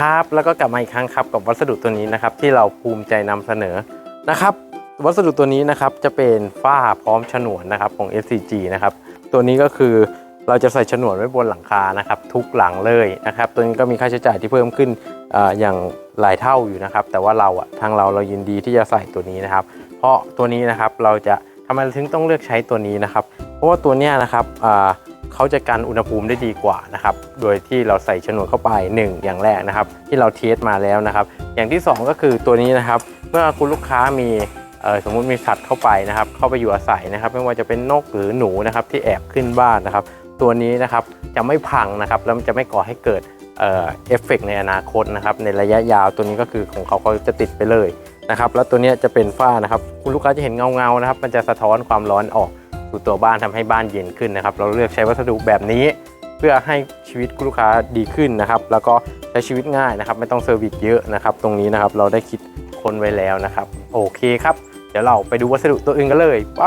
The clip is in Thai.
ครับ แล้วก็กลับมาอีกครั้งครับกับวัสดุตัวนี้นะครับที่เราภูมิใจนำเสนอนะครับ วัสดุตัวนี้นะครับจะเป็นฝ้าพร้อมฉนวนนะครับของ SCG นะครับตัวนี้ก็คือเราจะใส่ฉนวนไว้บนหลังคานะครับ ทุกหลังเลยนะครับ ตัวนี้ก็มีค่าใช้จ่ายที่เพิ่มขึ้นออย่างหลายเท่าอยู่นะครับ แต่ว่าเราอะทางเราเรายินดีที่จะใส่ตัวนี้นะครับ เพราะตัวนี้นะครับเราจะทำไมถึงต้องเลือกใช้ตัวนี้นะครับ เพราะว่าตัวเนี้ยนะครับ เขาจะกันอุณหภูมิได้ดีกว่านะครับ โดยที่เราใส่ฉนวนเข้าไป 1 อย่างแรกนะครับ ที่เราเทสมาแล้วนะครับ อย่างที่ 2 ก็คือตัวนี้นะครับ เมื่อคุณลูกค้ามีสมมุติมีสัตว์เข้าไปนะครับ เข้าไปอยู่อาศัยนะครับ ไม่ว่าจะเป็นนกหรือหนูนะครับที่แอบขึ้นบ้านนะครับ ตัวนี้นะครับจะไม่พังนะครับ แล้วมันจะไม่ก่อให้เกิดเอ่อเฟเฟกในอนาคตนะครับ ในระยะยาวตัวนี้ก็คือของเขาเขาจะติดไปเลยนะครับ แล้วตัวนี้จะเป็นฝ้านะครับ คุณลูกค้าจะเห็นเงาๆนะครับ มันจะสะท้อนความร้อนออก สู่ตัวบ้านทำให้บ้านเย็นขึ้นนะครับ เราเลือกใช้วัสดุแบบนี้ เพื่อให้ชีวิตลูกค้าดีขึ้นนะครับ แล้วก็ใช้ชีวิตง่ายนะครับ ไม่ต้องเซอร์วิสเยอะนะครับ ตรงนี้นะครับเราได้คิดค้นไว้แล้วนะครับ โอเคครับ เดี๋ยวเราไปดูวัสดุตัวอื่นกันเลยไป